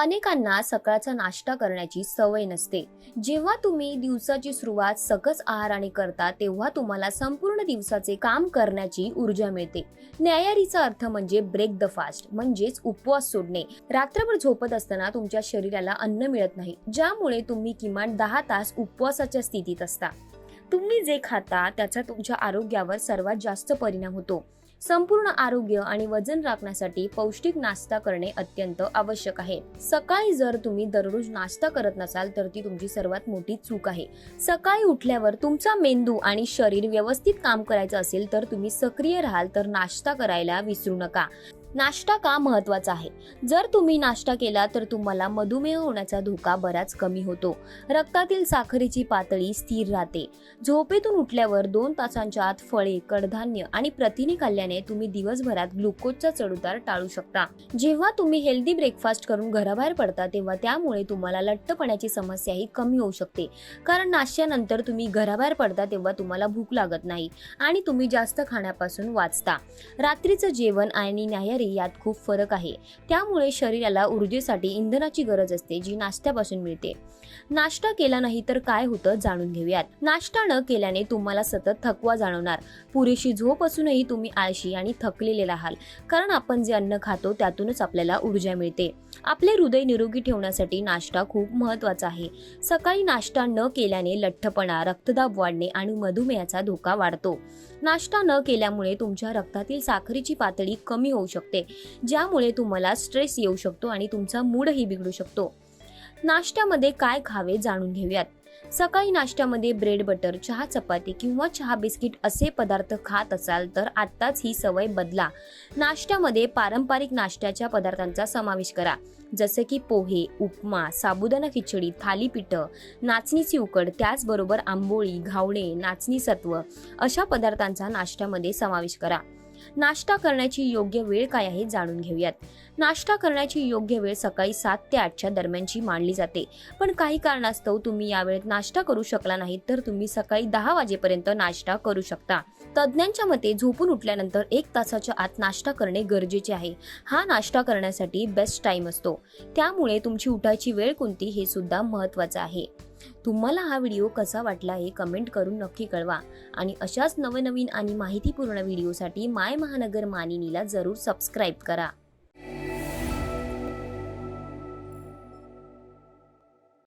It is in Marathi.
अनेकांना सकाळचा नाश्ता करण्याची सवय नसते. जेव्हा तुम्ही दिवसाची सुरुवात सकस आहाराने करता तेव्हा तुम्हाला संपूर्ण दिवसाचे काम करण्याची ऊर्जा मिळते. न्यायारीचा अर्थ म्हणजे ब्रेक द फास्ट म्हणजेच उपवास सोडणे. रात्रभर झोपत असताना तुमच्या शरीराला अन्न मिळत नाही ज्यामुळे तुम्ही किमान दहा तास उपवासाच्या स्थितीत असता. तुम्ही जे खाता त्याचा तुमच्या आरोग्यावर सर्वात जास्त परिणाम होतो. संपूर्ण आरोग्य आणि वजन राखण्यासाठी पौष्टिक नाश्ता करणे अत्यंत आवश्यक आहे. सकाळी जर तुम्ही दररोज नाश्ता करत नसाल तर ती तुमची सर्वात मोठी चूक आहे. सकाळी उठल्यावर तुमचा मेंदू आणि शरीर व्यवस्थित काम करायचं असेल तर तुम्ही सक्रिय राहाल तर नाश्ता करायला विसरू नका. नाश्ता का महत्त्वाचा आहे? जर तुम्ही नाश्ता केला तर तुम्हाला मधुमेह होण्याचा धोका बराच कमी होतो. रक्तातील साखरेची पातळी स्थिर राहते. झोपेतून उठल्यावर दोन तासांच्या आत फळे कडधान्य आणि प्रथिने खाल्ल्याने तुम्ही दिवसभरात ग्लुकोजचा चढउतार टाळू शकता. जेव्हा तुम्ही हेल्दी ब्रेकफास्ट करून घराबाहेर पडता तेव्हा त्यामुळे तुम्हाला लठ्ठपणाची समस्याही कमी होऊ शकते. कारण नाश्त्यानंतर तुम्ही घराबाहेर पडता तेव्हा तुम्हाला भूक लागत नाही आणि तुम्ही जास्त खाण्यापासून वाचता. रात्रीचं जेवण आणि न्याय न्याहारी यात खूप फरक आहे. त्यामुळे शरीराला ऊर्जेसाठी इंधनाची गरज असते जी नाश्त्यापासून मिळते. नाश्ता केला नाही तर काय होतं जाणून घेऊयात. नाश्ता न केल्याने तुम्हाला सतत थकवा जाणवणार. पुरेशी झोप असूनही तुम्ही आळशी आणि थकलेले राहाल कारण आपण जे अन्न खातो त्यातूनच आपल्याला ऊर्जा मिळते. आपले हृदय निरोगी ठेवण्यासाठी नाश्ता खूप महत्त्वाचा आहे. सकाळी नाश्ता न केल्याने लठ्ठपणा रक्तदाब वाढणे आणि मधुमेहाचा धोका वाढतो. नाश्ता न केल्यामुळे तुमच्या रक्तातील साखरेची पातळी कमी होऊ शकते. शकते ज्यामुळे तुम्हाला स्ट्रेस येऊ शकतो आणि तुमचा मूडही बिघडू शकतो. नाश्त्यामध्ये काय खावे जाणून घेऊयात. सकाळी नाश्त्यामध्ये ब्रेड बटर चहा चपाती किंवा चहा बिस्किट असे पदार्थ खात असाल तर आत्ताच ही सवय बदला. नाश्त्यामध्ये पारंपरिक नाश्त्याच्या पदार्थांचा समावेश करा. जसे की पोहे उपमा साबुदाणा खिचडी थालीपीठं नाचणीची उकड त्याचबरोबर आंबोळी घावणे नाचणी सत्व अशा पदार्थांचा नाश्त्यामध्ये समावेश करा. नाश्ता करण्याची योग्य वेळ काय आहे जाणून घेऊयात. नाश्ता करण्याची योग्य वेळ सकाळी सात ते आठच्या दरम्यानची मानली जाते. पण काही कारणास्तव तुम्ही या वेळेत नाश्ता करू शकला नाही तर तुम्ही सकाळी दहा वाजेपर्यंत नाश्ता करू शकता. तज्ज्ञांच्या मते झोपून उठल्यानंतर एक तासाच्या आत नाश्ता करणे गरजेचे आहे. हा नाश्ता करण्यासाठी बेस्ट टाइम असतो. त्यामुळे तुमची उठायची वेळ कोणती हे सुद्धा महत्वाचं आहे. तुम्हाला हा व्हिडिओ कसा वाटला हे कमेंट करून नक्की कळवा. आणि अशाच नवनवीन आणि माहितीपूर्ण व्हिडिओसाठी माय महानगर मानिनीला जरूर सबस्क्राईब करा.